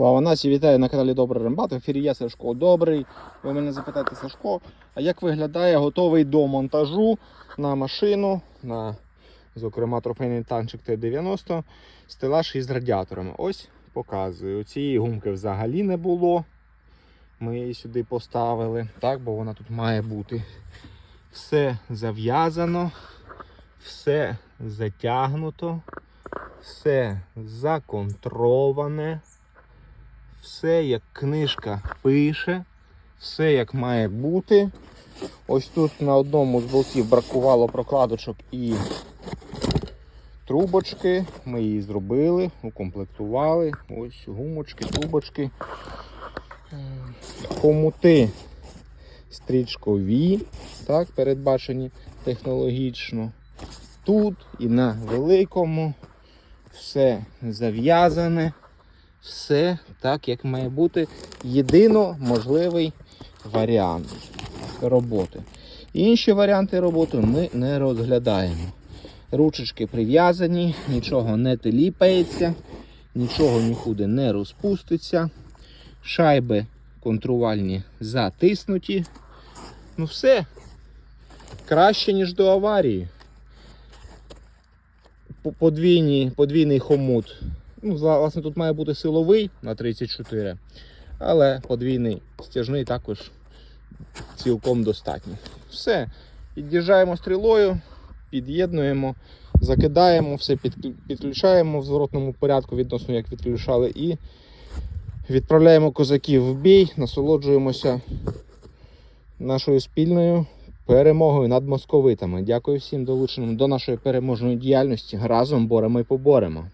Слава нації, вітаю на каналі Добрий Рембат. В ефірі я Сашко Добрий. Ви мене запитаєте, Сашко, а як виглядає готовий до монтажу на машину, на, зокрема, трофейний танчик Т-90, стелаж із радіаторами. Ось показую. Цієї гумки взагалі не було. Ми її сюди поставили, так, бо вона тут має бути. Все зав'язано, все затягнуто, все законтроване. Все як книжка пише, все як має бути. Ось тут на одному з болтів бракувало прокладочок і трубочки. Ми її зробили, укомплектували. Ось гумочки, трубочки. Хомути стрічкові, так, передбачені технологічно. Тут і на великому все зав'язане все так, як має бути. Єдино можливий варіант роботи. Інші варіанти роботи ми не розглядаємо. Ручечки прив'язані, нічого не теліпається, нічого нікуди не розпуститься. Шайби контрувальні затиснуті. Ну все краще, ніж до аварії. Подвійний хомут Ну, власне, тут має бути силовий на 34, але подвійний стяжний також цілком достатньо. Все. Під'їжджаємо стрілою, під'єднуємо, закидаємо, все підключаємо в зворотному порядку, відносно як відключали, і відправляємо козаків в бій, насолоджуємося нашою спільною перемогою над московитами. Дякую всім долученим до нашої переможної діяльності. Разом боремо і поборемо.